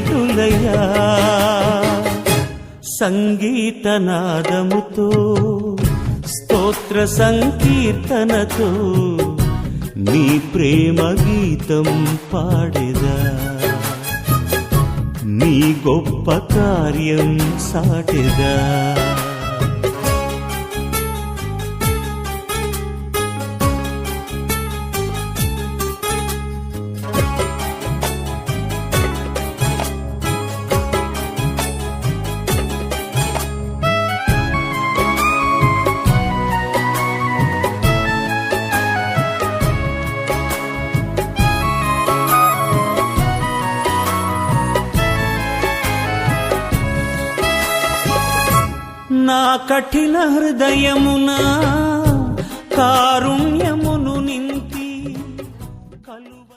ఎటులయ్యా సంగీతనాదముతో స్తోత్ర సంకీర్తనతో నీ ప్రేమ గీతం పాడేదా. నీ గొప్ప కార్యం సాటిదా. నా కఠిన హృదయమున కారుణ్యమును నింపి కలువ